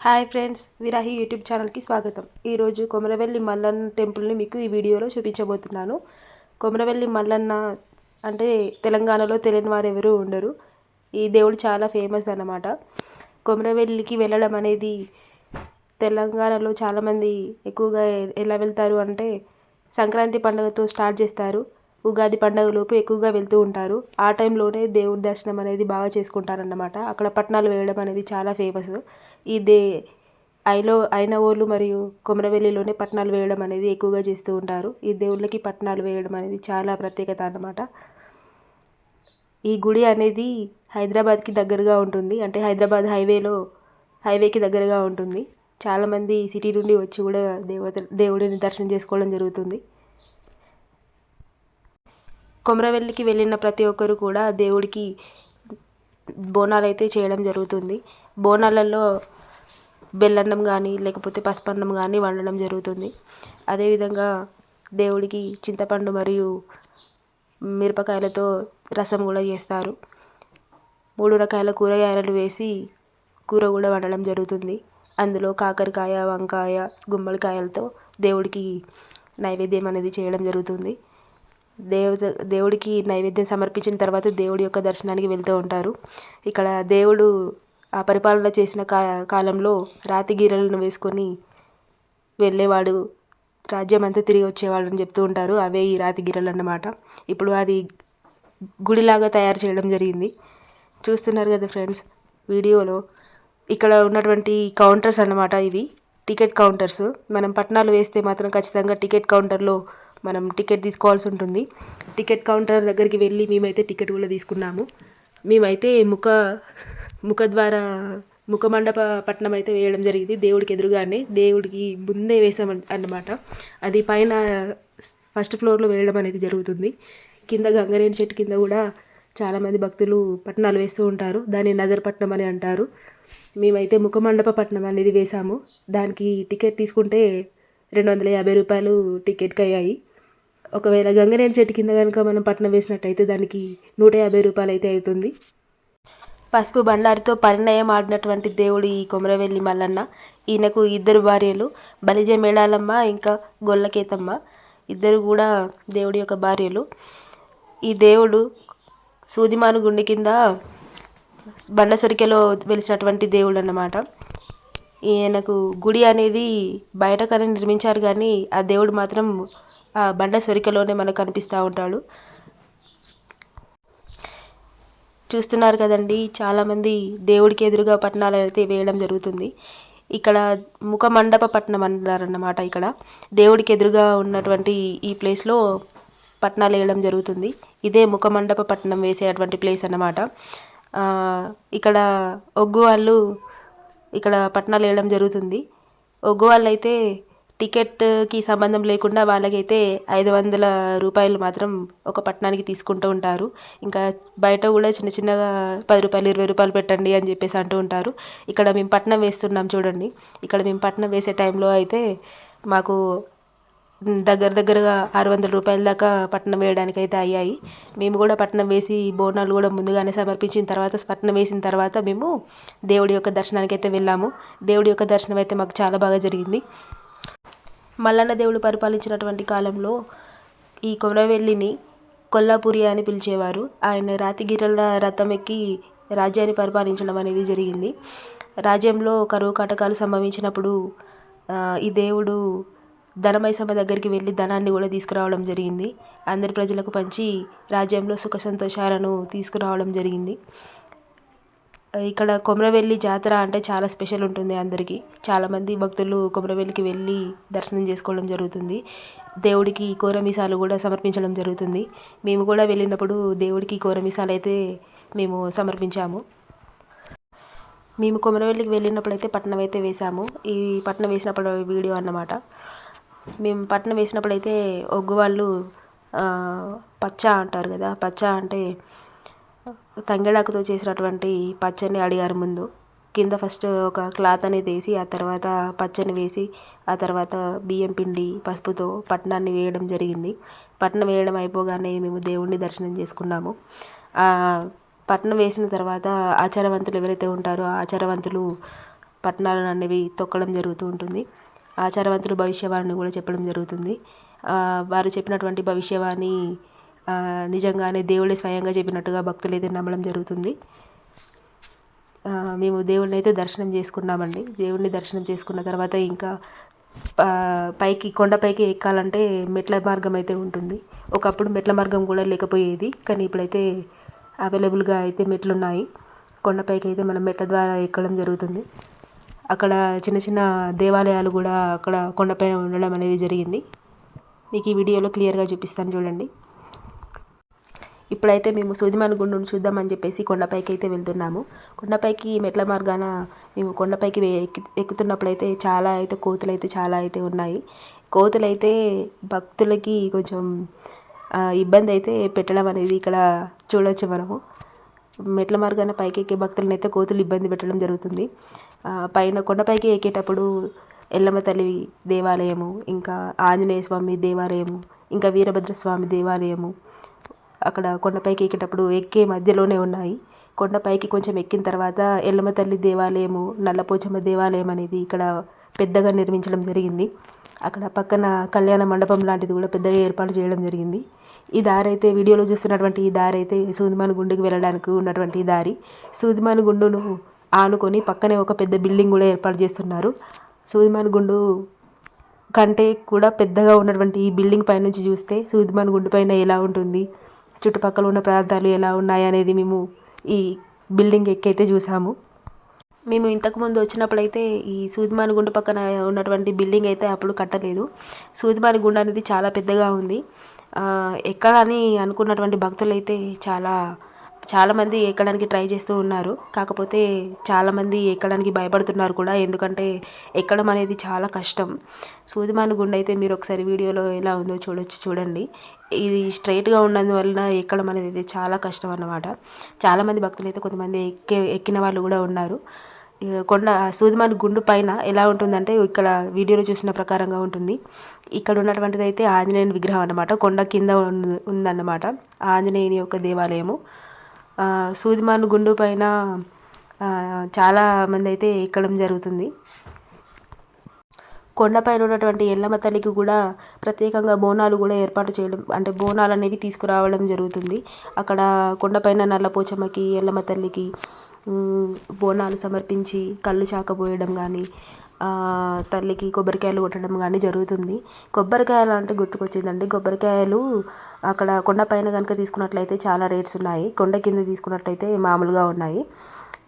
Hi friends విరాహి YouTube ఛానల్కి స్వాగతం. ఈరోజు కొమరవెల్లి మల్లన్న టెంపుల్ని మీకు ఈ వీడియోలో చూపించబోతున్నాను. కొమరవెల్లి మల్లన్న అంటే తెలంగాణలో తెలియని వారు ఎవరు ఉండరు. ఈ దేవుడు చాలా ఫేమస్ అన్నమాట. కొమరవెల్లికి వెళ్ళడం అనేది తెలంగాణలో చాలామంది ఎక్కువగా ఎలా వెళ్తారు అంటే సంక్రాంతి పండుగతో స్టార్ట్ చేస్తారు. ఉగాది పండుగలోపు ఎక్కువగా వెళ్తూ ఉంటారు. ఆ టైంలోనే దేవుడి దర్శనం అనేది బాగా చేసుకుంటారన్నమాట. అక్కడ పట్నాలు వేయడం అనేది చాలా ఫేమస్ ఈ దే ఐలో ఐనవోలు మరియు కొమరవెల్లిలోనే పట్నాలు వేయడం అనేది ఎక్కువగా చేస్తూ ఉంటారు. ఈ దేవుళ్ళకి పట్నాలు వేయడం అనేది చాలా ప్రత్యేకత అన్నమాట. ఈ గుడి అనేది హైదరాబాద్కి దగ్గరగా ఉంటుంది. అంటే హైదరాబాద్ హైవేలో హైవేకి దగ్గరగా ఉంటుంది. చాలామంది సిటీ నుండి వచ్చి కూడా దేవత దేవుడిని దర్శనం చేసుకోవడం జరుగుతుంది. కొమరవెల్లికి వెళ్ళిన ప్రతి ఒక్కరు కూడా దేవుడికి బోనాలు అయితే చేయడం జరుగుతుంది. బోనాలలో బెల్లన్నం కానీ లేకపోతే పసుపన్నం కానీ వండడం జరుగుతుంది. అదేవిధంగా దేవుడికి చింతపండు మరియు మిరపకాయలతో రసం కూడా చేస్తారు. మూడు రకాల కూరగాయలను వేసి కూర కూడా వండడం జరుగుతుంది. అందులో కాకరకాయ వంకాయ గుమ్మడికాయలతో దేవుడికి నైవేద్యం అనేది చేయడం జరుగుతుంది. దేవత దేవుడికి నైవేద్యం సమర్పించిన తర్వాత దేవుడి యొక్క దర్శనానికి వెళ్తూ ఉంటారు. ఇక్కడ దేవుడు ఆ పరిపాలన చేసిన కా కాలంలో రాతి గీరలను వేసుకొని వెళ్ళేవాడు రాజ్యం అంతా తిరిగి వచ్చేవాళ్ళని చెప్తూ ఉంటారు. అవే ఈ రాతి గిరలు అన్నమాట. ఇప్పుడు అది గుడిలాగా తయారు చేయడం జరిగింది. చూస్తున్నారు కదా ఫ్రెండ్స్ వీడియోలో ఇక్కడ ఉన్నటువంటి కౌంటర్స్ అన్నమాట ఇవి. Ticket counters. మనం పట్టణాలు వేస్తే మాత్రం ఖచ్చితంగా టికెట్ కౌంటర్లో మనం టికెట్ తీసుకోవాల్సి ఉంటుంది. టికెట్ కౌంటర్ దగ్గరికి వెళ్ళి మేమైతే టికెట్ కూడా తీసుకున్నాము. మేమైతే ముఖ ముఖద్వార ముఖమండప పట్నం అయితే వేయడం జరిగింది. దేవుడికి ఎదురుగానే దేవుడికి ముందే వేసాం అన్నమాట. అది పైన ఫస్ట్ ఫ్లోర్లో వేయడం అనేది జరుగుతుంది. కింద గంగరేణి చెట్టు కింద కూడా చాలామంది భక్తులు పట్నాలు వేస్తూ ఉంటారు. దాన్ని నజరపట్నం అని అంటారు. మేమైతే ముఖమండప పట్నం అనేది వేసాము. దానికి టికెట్ తీసుకుంటే రెండు వందల యాభై రూపాయలు టికెట్కి అయ్యాయి. ఒకవేళ గంగరేణి చెట్టు కింద కనుక మనం పట్నం వేసినట్టయితే దానికి నూట యాభై రూపాయలు అయితే అవుతుంది. పసుపు బండారితో పరిణయం ఆడినటువంటి దేవుడు ఈ కొమరవెల్లి మల్లన్న. ఈయనకు ఇద్దరు భార్యలు బలిజ మేళాలమ్మ ఇంకా గొల్లకేతమ్మ. ఇద్దరు కూడా దేవుడి యొక్క భార్యలు. ఈ దేవుడు సూదిమాను గుండె కింద బండసరికెలో వెలిసినటువంటి దేవుడు అన్నమాట. ఈయనకు గుడి అనేది బయట కానీ నిర్మించారు కానీ ఆ దేవుడు మాత్రం ఆ బండ సొరికలోనే మనకు కనిపిస్తూ ఉంటాడు. చూస్తున్నారు కదండి చాలామంది దేవుడికి ఎదురుగా పట్టణాలు అయితే వేయడం జరుగుతుంది. ఇక్కడ ముఖ మండప పట్టణం అంటారన్నమాట ఇక్కడ. దేవుడికి ఎదురుగా ఉన్నటువంటి ఈ ప్లేస్లో పట్టణాలు వేయడం జరుగుతుంది. ఇదే ముఖ మండప పట్టణం వేసేటువంటి ప్లేస్ అన్నమాట. ఇక్కడ ఒగ్గు వాళ్ళు ఇక్కడ పట్టణాలు వేయడం జరుగుతుంది. ఒగ్గు వాళ్ళు అయితే టికెట్కి సంబంధం లేకుండా వాళ్ళకైతే ఐదు వందల రూపాయలు మాత్రం ఒక పట్టణానికి తీసుకుంటూ ఉంటారు. ఇంకా బయట కూడా చిన్న చిన్నగా పది రూపాయలు ఇరవై రూపాయలు పెట్టండి అని చెప్పేసి అంటూ ఉంటారు. ఇక్కడ మేము పట్టణం వేస్తున్నాం చూడండి. ఇక్కడ మేము పట్టణం వేసే టైంలో అయితే మాకు దగ్గర దగ్గరగా ఆరు వందల రూపాయల దాకా పట్టణం వేయడానికి అయితే అయ్యాయి. మేము కూడా పట్టణం వేసి బోనాలు కూడా ముందుగానే సమర్పించిన తర్వాత పట్టణం వేసిన తర్వాత మేము దేవుడి యొక్క దర్శనానికి అయితే వెళ్ళాము. దేవుడి యొక్క దర్శనం అయితే మాకు చాలా బాగా జరిగింది. మల్లన్న దేవుడు పరిపాలించినటువంటి కాలంలో ఈ కొమరవెల్లిని కొల్లాపురి అని పిలిచేవారు. ఆయన రాతిగిరల రథం ఎక్కి రాజ్యాన్ని పరిపాలించడం అనేది జరిగింది. రాజ్యంలో కరువు కాటకాలు సంభవించినప్పుడు ఈ దేవుడు ధనమైసమ్మ దగ్గరికి వెళ్ళి ధనాన్ని కూడా తీసుకురావడం జరిగింది. అందరి ప్రజలకు పంచి రాజ్యంలో సుఖ సంతోషాలను తీసుకురావడం జరిగింది. ఇక్కడ కొమరవెల్లి జాతర అంటే చాలా స్పెషల్ ఉంటుంది అందరికీ. చాలామంది భక్తులు కొమరవెల్లికి వెళ్ళి దర్శనం చేసుకోవడం జరుగుతుంది. దేవుడికి కోరమీసాలు కూడా సమర్పించడం జరుగుతుంది. మేము కూడా వెళ్ళినప్పుడు దేవుడికి కోరమీసాలు అయితే మేము సమర్పించాము. మేము కొమరవెల్లికి వెళ్ళినప్పుడు అయితే పట్నం అయితే వేసాము ఈ పట్నం వేసినప్పుడు వీడియో అన్నమాట. మేము పట్నం వేసినప్పుడు అయితే ఒగ్గు వాళ్ళు పచ్చ అంటారు కదా పచ్చ అంటే తంగేడాకుతో చేసినటువంటి పచ్చని అడిగారు ముందు. కింద ఫస్ట్ ఒక క్లాత్ అనేది వేసి ఆ తర్వాత పచ్చని వేసి ఆ తర్వాత బియ్యం పిండి పసుపుతో పట్నాన్ని వేయడం జరిగింది. పట్నం వేయడం అయిపోగానే మేము దేవుణ్ణి దర్శనం చేసుకున్నాము. పట్నం వేసిన తర్వాత ఆచారవంతులు ఎవరైతే ఉంటారో ఆచారవంతులు పట్నాలను అనేవి తొక్కడం జరుగుతూ ఉంటుంది. ఆచారవంతులు భవిష్యవాణిని కూడా చెప్పడం జరుగుతుంది. వారు చెప్పినటువంటి భవిష్యవాణి నిజంగానే దేవుడే స్వయంగా చెప్పినట్టుగా భక్తులు అయితే నమ్మడం జరుగుతుంది. మేము దేవుడిని అయితే దర్శనం చేసుకున్నామండి. దేవుడిని దర్శనం చేసుకున్న తర్వాత ఇంకా పైకి కొండపైకి ఎక్కాలంటే మెట్ల మార్గం అయితే ఉంటుంది. ఒకప్పుడు మెట్ల మార్గం కూడా లేకపోయేది కానీ ఇప్పుడైతే అవైలబుల్గా అయితే మెట్లు ఉన్నాయి కొండపైకి అయితే మనం మెట్ల ద్వారా ఎక్కడం జరుగుతుంది. అక్కడ చిన్న చిన్న దేవాలయాలు కూడా అక్కడ కొండపైన ఉండడం అనేది జరిగింది. మీకు ఈ వీడియోలో క్లియర్గా చూపిస్తాను చూడండి. ఇప్పుడైతే మేము సూదిమాన గుండును చూద్దామని చెప్పేసి కొండపైకి అయితే వెళ్తున్నాము. కొండపైకి మెట్ల మార్గాన మేము కొండపైకి ఎక్కి ఎక్కుతున్నప్పుడైతే చాలా అయితే కోతులు అయితే చాలా అయితే ఉన్నాయి. కోతులు అయితే భక్తులకి కొంచెం ఇబ్బంది అయితే పెట్టడం అనేది ఇక్కడ చూడవచ్చు మనము. మెట్ల మార్గాన పైకి ఎక్కే భక్తులను అయితే కోతులు ఇబ్బంది పెట్టడం జరుగుతుంది. పైన కొండపైకి ఎక్కేటప్పుడు ఎల్లమ్మ తల్లి దేవాలయము ఇంకా ఆంజనేయ స్వామి దేవాలయము ఇంకా వీరభద్రస్వామి దేవాలయము అక్కడ కొండపైకి ఎక్కేటప్పుడు ఎక్కే మధ్యలోనే ఉన్నాయి. కొండపైకి కొంచెం ఎక్కిన తర్వాత ఎల్లమ్మ తల్లి దేవాలయము నల్లపోచమ్మ దేవాలయం అనేది ఇక్కడ పెద్దగా నిర్మించడం జరిగింది. అక్కడ పక్కన కళ్యాణ మండపం లాంటిది కూడా పెద్దగా ఏర్పాటు చేయడం జరిగింది. ఈ దారి అయితే వీడియోలో చూస్తున్నటువంటి ఈ దారి అయితే సూదిమాను గుండుకి వెళ్ళడానికి ఉన్నటువంటి దారి. సూదిమాను గుండును ఆనుకొని పక్కనే ఒక పెద్ద బిల్డింగ్ కూడా ఏర్పాటు చేస్తున్నారు. సూదిమాను గుండు కంటే కూడా పెద్దగా ఉన్నటువంటి ఈ బిల్డింగ్ పైనుంచి చూస్తే సూదిమాను గుండు పైన ఎలా ఉంటుంది? చుట్టుపక్కల ఉన్న ప్రాంతాలు ఎలా ఉన్నాయి అనేది మేము ఈ బిల్డింగ్ ఎక్కైతే చూసాము. మేము ఇంతకుముందు వచ్చినప్పుడైతే ఈ సూదిమానిగుండు పక్కన ఉన్నటువంటి బిల్డింగ్ అయితే అప్పుడు కట్టలేదు. సూదిమానిగుండు అనేది చాలా పెద్దగా ఉంది. ఎక్కడని అనుకున్నటువంటి భక్తులు అయితే చాలా చాలామంది ఎక్కడానికి ట్రై చేస్తూ ఉన్నారు. కాకపోతే చాలామంది ఎక్కడానికి భయపడుతున్నారు కూడా. ఎందుకంటే ఎక్కడం అనేది చాలా కష్టం. సూదిమాను గుండె అయితే మీరు ఒకసారి వీడియోలో ఎలా ఉందో చూడొచ్చు చూడండి. ఇది స్ట్రైట్గా ఉన్నందువలన ఎక్కడం అనేది చాలా కష్టం అన్నమాట. చాలామంది భక్తులు అయితే కొంతమంది ఎక్కే ఎక్కిన వాళ్ళు కూడా ఉన్నారు. కొండ సూదిమాను గుండు పైన ఎలా ఉంటుందంటే ఇక్కడ వీడియోలో చూసిన ప్రకారంగా ఉంటుంది. ఇక్కడ ఉన్నటువంటిది అయితే ఆంజనేయుని విగ్రహం అనమాట కొండ కింద ఉందన్నమాట. ఆంజనేయుని యొక్క దేవాలయము. సూదిమాను గుండు పైన చాలా మంది అయితే ఎక్కడం జరుగుతుంది. కొండపైన ఉన్నటువంటి ఎల్లమ్మ తల్లికి కూడా ప్రత్యేకంగా బోనాలు కూడా ఏర్పాటు చేయడం అంటే బోనాలు అనేవి తీసుకురావడం జరుగుతుంది. అక్కడ కొండపైన నల్లపోచమ్మకి ఎల్లమ్మ తల్లికి బోనాలు సమర్పించి కళ్ళు చాకపోయడం కానీ తల్లికి కొబ్బరికాయలు కొట్టడం కానీ జరుగుతుంది. కొబ్బరికాయలు అంటే గుర్తుకొచ్చిందండి. కొబ్బరికాయలు అక్కడ కొండపైన కనుక తీసుకున్నట్లయితే చాలా రేట్స్ ఉన్నాయి. కొండ కింద తీసుకున్నట్లయితే మామూలుగా ఉన్నాయి.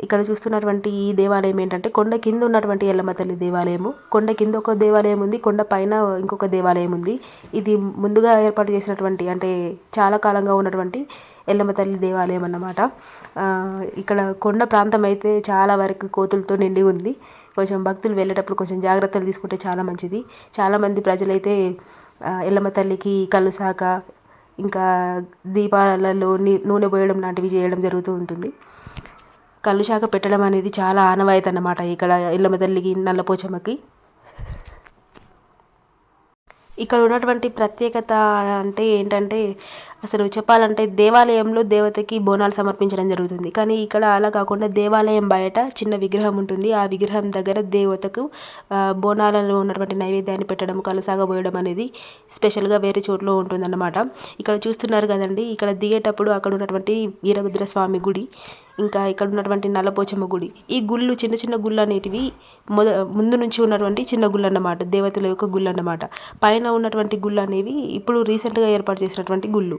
ఇక్కడ చూస్తున్నటువంటి ఈ దేవాలయం ఏంటంటే కొండ కింద ఉన్నటువంటి ఎల్లమ్మ తల్లి దేవాలయము. కొండ కింద ఒక దేవాలయం ఉంది కొండ పైన ఇంకొక దేవాలయం ఉంది. ఇది ముందుగా ఏర్పాటు చేసినటువంటి అంటే చాలా కాలంగా ఉన్నటువంటి ఎల్లమ్మ తల్లి దేవాలయం అన్నమాట. ఇక్కడ కొండ ప్రాంతం అయితే చాలా వరకు కోతులతో నిండి ఉంది. కొంచెం భక్తులు వెళ్ళేటప్పుడు కొంచెం జాగ్రత్తలు తీసుకుంటే చాలా మంచిది. చాలామంది ప్రజలైతే ఎల్లమ్మ తల్లికి కళ్ళు ఇంకా దీపాలలో నూనె పోయడం లాంటివి చేయడం జరుగుతూ ఉంటుంది. కళ్ళు శాఖ పెట్టడం అనేది చాలా ఆనవాయితీ అన్నమాట ఇక్కడ ఎల్లమ్మ తల్లికి నల్లపోచమ్మకి. ఇక్కడ ఉన్నటువంటి ప్రత్యేకత అంటే ఏంటంటే అసలు చెప్పాలంటే దేవాలయంలో దేవతకి బోనాలు సమర్పించడం జరుగుతుంది. కానీ ఇక్కడ అలా కాకుండా దేవాలయం బయట చిన్న విగ్రహం ఉంటుంది. ఆ విగ్రహం దగ్గర దేవతకు బోనాలలో ఉన్నటువంటి నైవేద్యాన్ని పెట్టడం కలసాగబోయడం అనేది స్పెషల్గా వేరే చోట్లో ఉంటుందన్నమాట. ఇక్కడ చూస్తున్నారు కదండి ఇక్కడ దిగేటప్పుడు అక్కడ ఉన్నటువంటి వీరభద్ర స్వామి గుడి. ఇంకా ఇక్కడ ఉన్నటువంటి నల్లపోచమ్మ గుడి. ఈ గుళ్ళు చిన్న చిన్న గుళ్ళు అనేటివి మొద ముందు నుంచి ఉన్నటువంటి చిన్న గుళ్ళు అన్నమాట. దేవతల యొక్క గుళ్ళు అన్నమాట. పైన ఉన్నటువంటి గుళ్ళు అనేవి ఇప్పుడు రీసెంట్గా ఏర్పాటు చేసినటువంటి గుళ్ళు.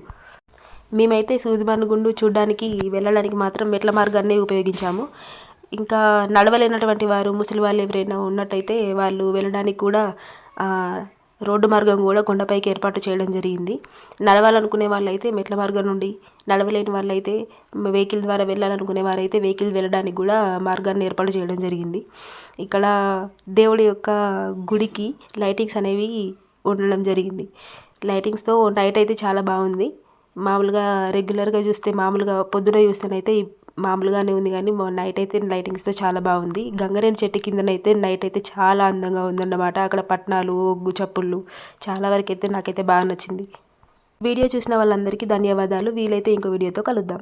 మేమైతే సూదిబాను గుండు చూడడానికి వెళ్ళడానికి మాత్రం మెట్ల మార్గాన్ని ఉపయోగించాము. ఇంకా నడవలేనటువంటి వారు ముసలి వాళ్ళు ఎవరైనా ఉన్నట్టయితే వాళ్ళు వెళ్ళడానికి కూడా రోడ్డు మార్గం కూడా కొండపైకి ఏర్పాటు చేయడం జరిగింది. నడవాలనుకునే వాళ్ళైతే మెట్ల మార్గం నుండి నడవలేని వాళ్ళైతే వెహికల్ ద్వారా వెళ్ళాలనుకునే వారైతే వెహికల్ వెళ్ళడానికి కూడా మార్గాన్ని ఏర్పాటు చేయడం జరిగింది. ఇక్కడ దేవుడి యొక్క గుడికి లైటింగ్స్ అనేవి ఉండడం జరిగింది. లైటింగ్స్తో నైట్ అయితే చాలా బాగుంది. మామూలుగా రెగ్యులర్గా చూస్తే మామూలుగా పొద్దున చూస్తేనైతే మామూలుగానే ఉంది కానీ నైట్ అయితే లైటింగ్స్తో చాలా బాగుంది. గంగరేణి చెట్టు కిందనైతే నైట్ అయితే చాలా అందంగా ఉందన్నమాట. అక్కడ పట్నాలు ఒగ్గు చప్పుళ్ళు చాలా వరకు అయితే నాకైతే బాగా నచ్చింది. వీడియో చూసిన వాళ్ళందరికీ ధన్యవాదాలు. వీలైతే ఇంకో వీడియోతో కలుద్దాం.